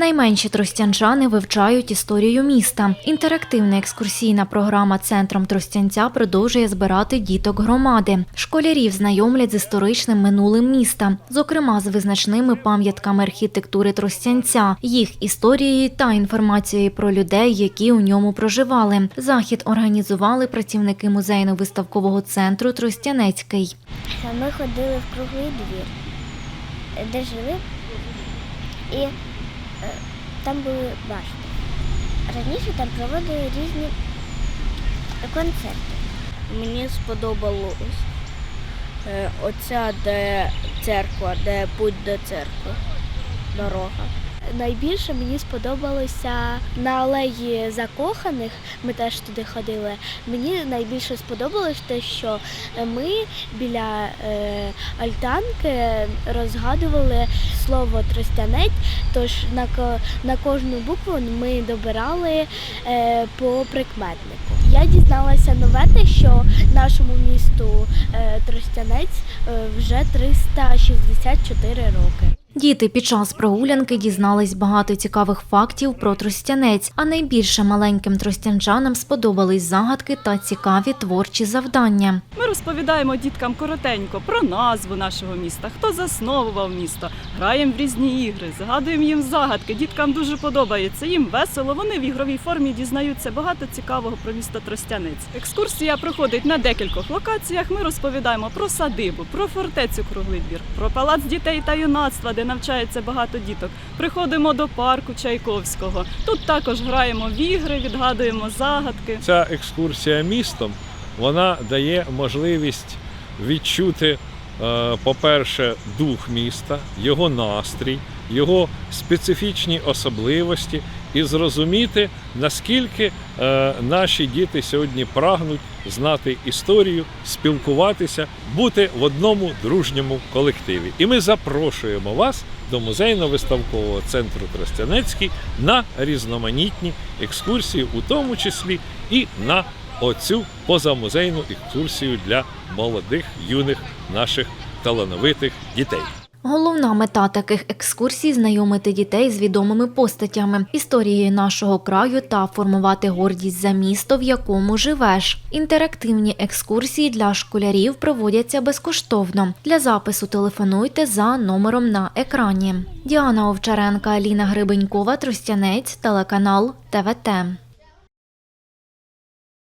Найменші тростянчани вивчають історію міста. Інтерактивна екскурсійна програма Центром Тростянця продовжує збирати діток громади. Школярів знайомлять з історичним минулим міста, зокрема з визначними пам'ятками архітектури Тростянця, їх історією та інформацією про людей, які у ньому проживали. Захід організували працівники музейно-виставкового центру Тростянецький. Ми ходили в круглий двір, де жили, і там були башти. Раніше там проводили різні концерти. Мені сподобалось е, оця, де церква, де путь до церкви, дорога. Найбільше мені сподобалося на алеї закоханих. Ми теж туди ходили. Мені найбільше сподобалось те, що ми біля е, альтанки розгадували слово тростянець. Тож на, на кожну букву ми добирали е, по прикметнику. Я дізналася нове те, що нашому місту е, Тростянець е, вже 364 роки. Діти під час прогулянки дізнались багато цікавих фактів про тростянець, а найбільше маленьким тростянчанам сподобались загадки та цікаві творчі завдання. Ми розповідаємо діткам коротенько про назву нашого міста, хто засновував місто, граємо в різні ігри, згадуємо їм загадки. Діткам дуже подобається. Їм весело. Вони в ігровій формі дізнаються багато цікавого про місто Тростянець. Екскурсія проходить на декількох локаціях. Ми розповідаємо про садибу, про фортецю Круглий двір, про палац дітей та юнацтва, де навчається багато діток. Приходимо до парку Чайковського. Тут також граємо в ігри, відгадуємо загадки. Ця екскурсія містом вона дає можливість відчути, е, по-перше, дух міста, його настрій, його специфічні особливості і зрозуміти, наскільки е, наші діти сьогодні прагнуть знати історію, спілкуватися, бути в одному дружньому колективі. І ми запрошуємо вас до музейно-виставкового центру Тростянецький на різноманітні екскурсії, у тому числі і на оцю позамузейну екскурсію для молодих юних наших талановитих дітей. Головна мета таких екскурсій знайомити дітей з відомими постатями, історією нашого краю та формувати гордість за місто, в якому живеш. Інтерактивні екскурсії для школярів проводяться безкоштовно. Для запису телефонуйте за номером на екрані. Діана Овчаренка, Аліна Грибенькова, Тростянець, телеканал ТВТ.